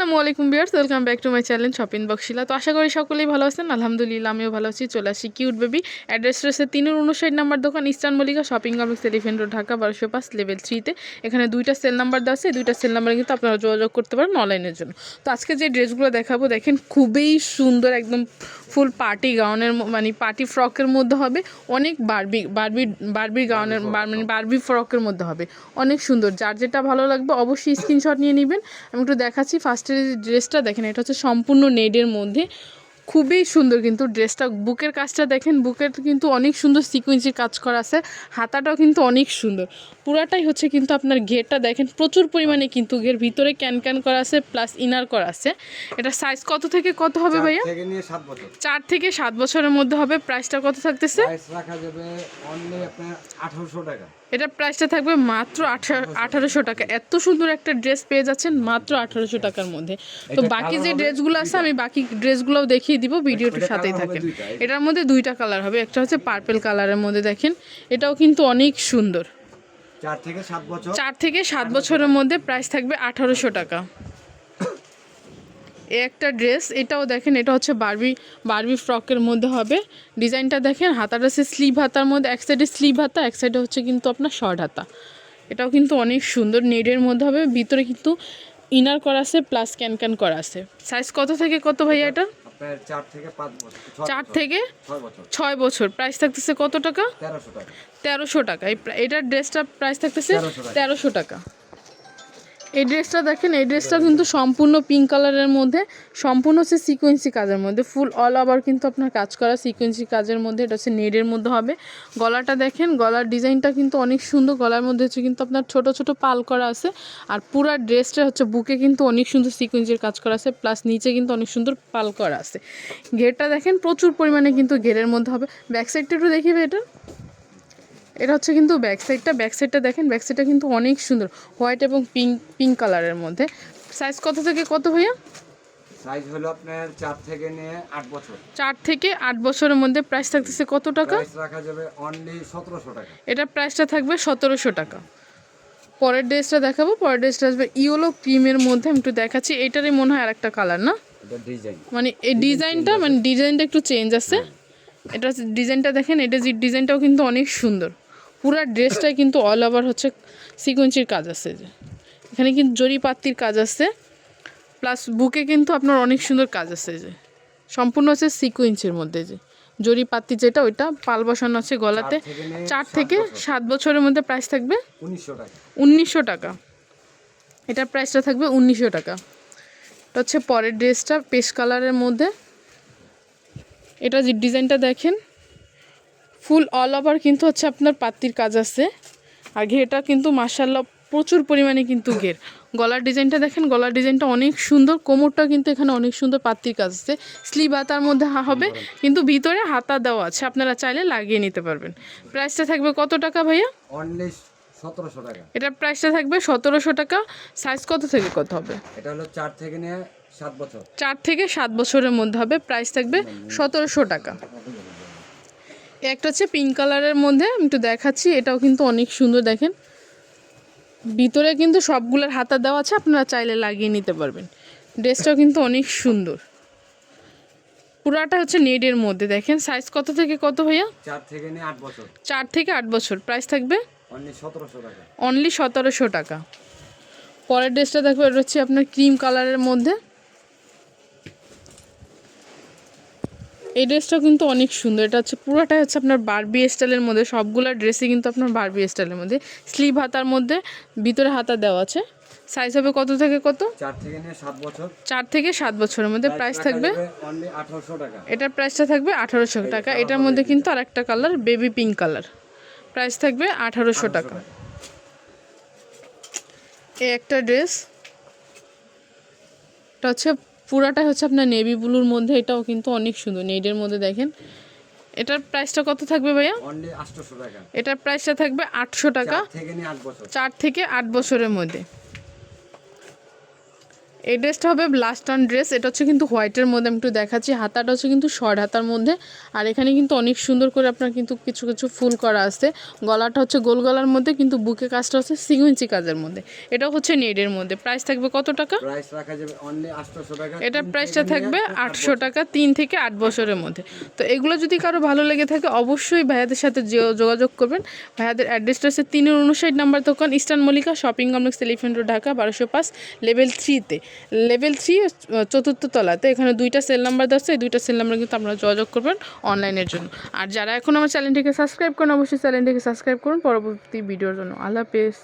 আসসালামু আলাইকুম viewers welcome back to my channel shopping বক্সিলা তো আশা করি সকলেই ভালো আছেন। আলহামদুলিল্লাহ আমিও ভালো আছি। চলে আসি কিউট বেবি। অ্যাড্রেস রয়েছে তিনের উনষাট নাম্বার দোকান eastern Mallika shopping complex elephant road Dhaka বারোশো পাঁচ লেভেল থ্রিতে। এখানে দুইটা সেল নাম্বার দেওয়া আছে। দুইটা সেল নাম্বারে কিন্তু আপনারা যোগাযোগ করতে পারেন অনলাইনের জন্য। তো আজকে যে ড্রেসগুলো দেখাবো দেখেন খুবই সুন্দর একদম ফুল পার্টি গাউনের মানে পার্টি ফ্রকের মধ্যে হবে। অনেক বারবি বারবি বারবি গাউনের মানে বারবি ফ্রকের মধ্যে হবে। অনেক সুন্দর। যার যেটা ভালো লাগবে অবশ্যই স্ক্রিনশট নিয়ে নেবেন। আমি একটু দেখাচ্ছি। ফার্স্টের ড্রেসটা দেখেন এটা হচ্ছে সম্পূর্ণ নেডের মধ্যে। খুবই সুন্দর কিন্তু ড্রেসটা বুকের কাজটা দেখেন বুকের কিন্তু অনেক সুন্দর সিকুয়েন্সির কাজ করা আছে। হাতাটাও কিন্তু অনেক সুন্দর। পুরাটাই হচ্ছে কিন্তু আপনার ঘেরটা দেখেন প্রচুর পরিমাণে কিন্তু ঘের। ভিতরে ক্যান ক্যান করা আছে প্লাস ইনার করা আছে। এটা সাইজ কত থেকে কত হবে ভাইয়া? চার থেকে সাত বছরের মধ্যে হবে। প্রাইসটা কত থাকতেছে? রাখা যাবে অনলি আপনার আঠারোশো টাকা। এটা প্রাইসটা থাকবে মাত্র আঠারোশো টাকা। এত সুন্দর একটা ড্রেস পেয়ে যাচ্ছেন মাত্র আঠারোশো টাকার মধ্যে। তো বাকি যে ড্রেসগুলো আছে আমি বাকি ড্রেসগুলোও দেখিয়ে দিব ভিডিওটির সাথেই থাকেন। এটার মধ্যে দুইটা কালার হবে একটা হচ্ছে পার্পেল কালারের মধ্যে দেখেন। এটাও কিন্তু অনেক সুন্দর। চার থেকে সাত বছরের মধ্যে প্রাইস থাকবে আঠারোশো টাকা। একটা ড্রেস এটাও দেখেন এটা হচ্ছে বারবি বারবি ফ্রকের মধ্যে হবে। ডিজাইনটা দেখেন হাতাটা হচ্ছে স্লিভ হাতার মধ্যে এক সাইডে স্লিভ হাতা এক সাইডে হচ্ছে কিন্তু আপনার শর্ট হাতা। এটাও কিন্তু অনেক সুন্দর নেডের মধ্যে হবে ভিতরে কিন্তু ইনার করা আছে প্লাস ক্যান ক্যান করা আছে। সাইজ কত থেকে কত ভাইয়া এটা? চার থেকে ছয় বছর, প্রাইস থাকতেছে কত টাকা? তেরোশো টাকা। এটার ড্রেসটা প্রাইস থাকতেছে তেরোশো টাকা। এই ড্রেসটা দেখেন, এই ড্রেসটা কিন্তু সম্পূর্ণ পিঙ্ক কালারের মধ্যে, সম্পূর্ণ হচ্ছে সিকোয়েন্সি কাজের মধ্যে ফুল অল ওভার কিন্তু আপনার কাজ করা সিকোয়েন্সি কাজের মধ্যে, এটা হচ্ছে নেডের মধ্যে হবে। গলাটা দেখেন, গলার ডিজাইনটা কিন্তু অনেক সুন্দর, গলার মধ্যে হচ্ছে কিন্তু আপনার ছোট ছোট পাল করা আছে, আর পুরা ড্রেসটা হচ্ছে বুকে কিন্তু অনেক সুন্দর সিকোয়েন্সির কাজ করা আছে প্লাস নিচে কিন্তু অনেক সুন্দর পাল করা আছে। ঘেরটা দেখেন, প্রচুর পরিমাণে কিন্তু ঘেরের মধ্যে হবে। ব্যাক সাইডটা একটু দেখিবে এটা? এটা হচ্ছে কিন্তু ব্যাক সাইডটা ব্যাক সাইডটা দেখেন ব্যাক সাইডটা কিন্তু অনেক সুন্দর। হোয়াইট এবং পিঙ্ক পিঙ্ক কালারের মধ্যে। সাইজ কত থেকে কত ভাইয়া? সাইজ হলো আপনার চার থেকে নিয়ে আট বছর। চার থেকে আট বছরের মধ্যে প্রাইস থাকতেছে কত টাকা? প্রাইস রাখা যাবে অনলি সতেরোশো টাকা। এটা প্রাইসটা থাকবে সতেরোশো টাকা। পরের ড্রেসটা দেখাবো। পরের ড্রেসটা আসবে ইয়েলো ক্রিমের মধ্যে। আমি একটু দেখাচ্ছি। এটারই মনে হয় আরেকটা কালার না? মানে এই ডিজাইনটা মানে ডিজাইনটা একটু চেঞ্জ আছে। এটা হচ্ছে ডিজাইনটা দেখেন। এটা যে ডিজাইনটাও কিন্তু অনেক সুন্দর। পুরা ড্রেসটাই কিন্তু অল ওভার হচ্ছে সিকোয়েন্সির কাজ আছে যে। এখানে কিন্তু জরি পাত্তির কাজ আছে প্লাস বুকে কিন্তু আপনার অনেক সুন্দর কাজ আছে যে। সম্পূর্ণ হচ্ছে সিকোয়েন্সের মধ্যে যে। জরি পাত্তি যেটা ওইটা পাল বসানো আছে গলাতে। চার থেকে সাত বছরের। মধ্যে প্রাইস থাকবে উনিশশো টাকা। উনিশশো টাকা। এটার প্রাইসটা থাকবে উনিশশো টাকা। এটা হচ্ছে পরের ড্রেসটা পেস্ট কালারের মধ্যে। এটা যে ডিজাইনটা দেখেন ফুল অল ওভার কিন্তু হচ্ছে আপনার পাত্তির কাজ আছে। আর ঘেরটা কিন্তু মার্শাল্লাহ প্রচুর পরিমাণে কিন্তু ঘের। গলার ডিজাইনটা দেখেন গলার ডিজাইনটা অনেক সুন্দর কোমরটা কিন্তু এখানে অনেক সুন্দর পাত্তির কাজ আছে। স্লিভ হাতার মধ্যে হবে কিন্তু ভিতরে হাতা দেওয়া আছে আপনারা চাইলে লাগিয়ে নিতে পারবেন। প্রাইসটা থাকবে কত টাকা ভাইয়া? অনলি সতেরোশো টাকা। এটার প্রাইসটা থাকবে সতেরোশো টাকা সাইজ কত থেকে কত হবে? এটা হলো চার থেকে নিয়ে সাত বছর। চার থেকে সাত বছরের মধ্যে হবে প্রাইস থাকবে সতেরোশো টাকা। একটা হচ্ছে পিঙ্ক কালারের মধ্যে আমি একটু দেখাচ্ছি এটাও কিন্তু অনেক সুন্দর দেখেন। ভিতরে কিন্তু সবগুলোর হাতা দেওয়া আছে আপনারা চাইলে লাগিয়ে নিতে পারবেন। ড্রেসটাও কিন্তু অনেক সুন্দর। পুরাটা হচ্ছে নেডের মধ্যে দেখেন। সাইজ কত থেকে কত ভাইয়া? চার থেকে আট বছর। চার থেকে আট বছর। প্রাইস থাকবে? অনলি সতেরোশো টাকা। অনলি সতেরোশো টাকা। পরের ড্রেসটা দেখব এটা হচ্ছে আপনার ক্রিম কালারের মধ্যে। এই ড্রেসটা কিন্তু অনেক সুন্দর। এটা হচ্ছে পুরোটাই হচ্ছে আপনার বারবি স্টাইলের মধ্যে। সবগুলো ড্রেসই কিন্তু আপনার বারবি স্টাইলের মধ্যে। স্লিভ হাতার মধ্যে ভিতরে হাতা দেওয়া আছে। সাইজ হবে কত থেকে কত? চার থেকে সাত বছরের মধ্যে। প্রাইস থাকবে এটার প্রাইসটা থাকবে আঠারোশো টাকা। এটার মধ্যে কিন্তু আর একটা colour baby pink colour price থাকবে আঠারোশো টাকা। এই একটা ড্রেস এটা হচ্ছে পুরাটাই হচ্ছে আপনার নেভি ব্লুর মধ্যে এটাও কিন্তু অনেক সুন্দর নেডের মধ্যে দেখেন। এটার প্রাইসটা কত থাকবে ভাইয়া? এটার প্রাইসটা থাকবে আটশো টাকা। চার থেকে আট বছরের মধ্যে। এই ড্রেসটা হবে ব্লাস্ট অন ড্রেস এটা হচ্ছে কিন্তু হোয়াইটের মধ্যে আমি একটু দেখাচ্ছি। হাতাটা হচ্ছে কিন্তু শর্ট হাতার মধ্যে। আর এখানে কিন্তু অনেক সুন্দর করে আপনার কিন্তু কিছু কিছু ফুল করা আছে। গলাটা হচ্ছে গোল গলার মধ্যে কিন্তু বুকে কাজটা হচ্ছে সিকুয়েন্সি কাজের মধ্যে। এটা হচ্ছে নেডের মধ্যে। প্রাইস থাকবে কত টাকা? প্রাইস রাখা যাবে অনলি আটশোশো টাকা। এটার তিন প্রাইসটা থাকবে নিয়ে আট আটশো টাকা। তিন থেকে আট বছরের মধ্যে। তো এগুলো যদি কারও ভালো লেগে থাকে অবশ্যই ভাইয়াদের সাথে যোগাযোগ করবেন। ভাইয়াদের অ্যাড্রেসটা হচ্ছে তিনের উনষাট নাম্বার দোকান eastern Mallika shopping complex elephant road Dhaka বারোশো পাঁচ লেভেল থ্রিতে লেভেল থ্রি চতুর্থ তলাতে এখানে দুইটা সেল নাম্বার দেওয়া এই দুইটা সেল নাম্বার কিন্তু আপনারা যোগাযোগ করবেন অনলাইনের জন্য। আর যারা এখন আমার চ্যানেলটিকে সাবস্ক্রাইব করেন, অবশ্যই চ্যানেলটিকে সাবস্ক্রাইব করুন। পরবর্তী ভিডিওর জন্য। আল্লাহ হাফেজ।